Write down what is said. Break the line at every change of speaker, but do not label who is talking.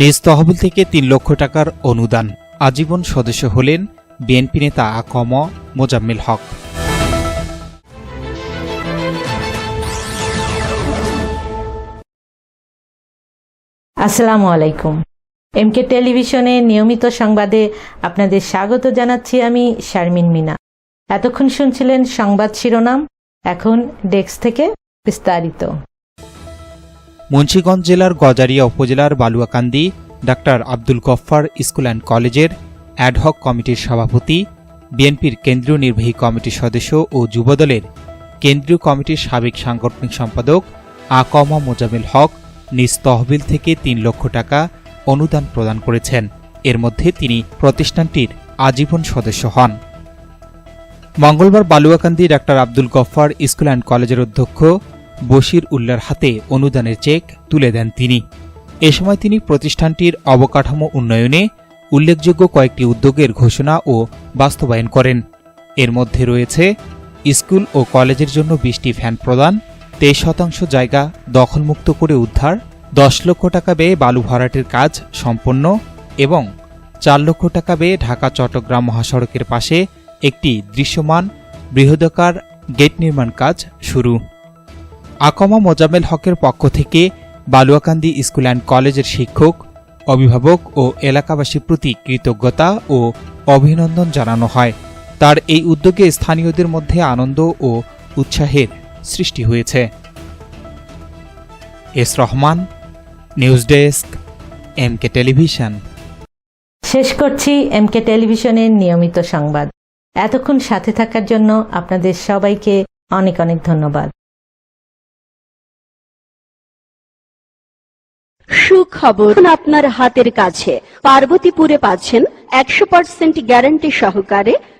নিজ তহবিল থেকে তিন লক্ষ টাকার অনুদান। আজীবন সদস্য হলেন বিএনপি নেতা আকম মোজাম্মেল হক।
আসসালামু আলাইকুম। এমকে টেলিভিশনে নিয়মিত সংবাদে আপনাদের স্বাগত জানাচ্ছি আমি শারমিন মিনা। এতক্ষণ শুনছিলেন সংবাদ শিরোনাম, এখন ডেস্ক থেকে বিস্তারিত।
মুন্সীগঞ্জ জেলার গজারিয়া উপজেলার Baluakandi, doctor Abdul Gaffar school and কলেজের অ্যাডহক কমিটির সভাপতি, বিএনপির কেন্দ্রীয় নির্বাহী কমিটির সদস্য ও যুবদলের কেন্দ্রীয় কমিটির সাবেক সাংগঠনিক সম্পাদক আকমা মোজামিল হক নিজ তহবিল থেকে তিন লক্ষ টাকা অনুদান প্রদান করেছেন। এর মধ্যে তিনি প্রতিষ্ঠানটির আজীবন সদস্য হন। মঙ্গলবার Baluakandi doctor Abdul Gaffar school and কলেজের অধ্যক্ষ বশির উল্লার হাতে অনুদানের চেক তুলে দেন তিনি। এ সময় তিনি প্রতিষ্ঠানটির অবকাঠামো উন্নয়নে উল্লেখযোগ্য কয়েকটি উদ্যোগের ঘোষণা ও বাস্তবায়ন করেন। এর মধ্যে রয়েছে স্কুল ও কলেজের জন্য বিশটি ফ্যান প্রদান, তেইশ শতাংশ জায়গা দখলমুক্ত করে উদ্ধার, দশ লক্ষ টাকা ব্যয়ে বালু ভরাটের কাজ সম্পন্ন এবং চার লক্ষ টাকা ব্যয়ে ঢাকা চট্টগ্রাম মহাসড়কের পাশে একটি দৃশ্যমান বৃহদাকার গেট নির্মাণ কাজ শুরু। আকমা মোজামেল হকের পক্ষ থেকে বালুয়াকান্দি স্কুল অ্যান্ড কলেজের শিক্ষক, অভিভাবক ও এলাকাবাসীর প্রতি কৃতজ্ঞতা ও অভিনন্দন জানানো হয়। তার এই উদ্যোগে স্থানীয়দের মধ্যে আনন্দ ও উৎসাহের সৃষ্টি হয়েছে। S Rahman, news desk M K television.
শেষ করছি এমকে টেলিভিশনের নিয়মিত সংবাদ। এতক্ষণ সাথে থাকার জন্য আপনাদের সবাইকে অনেক অনেক ধন্যবাদ।
সুখবর। আপনার হাতের কাছে পার্বতীপুরে পাচ্ছেন একশো পার্সেন্ট গ্যারান্টি সহকারে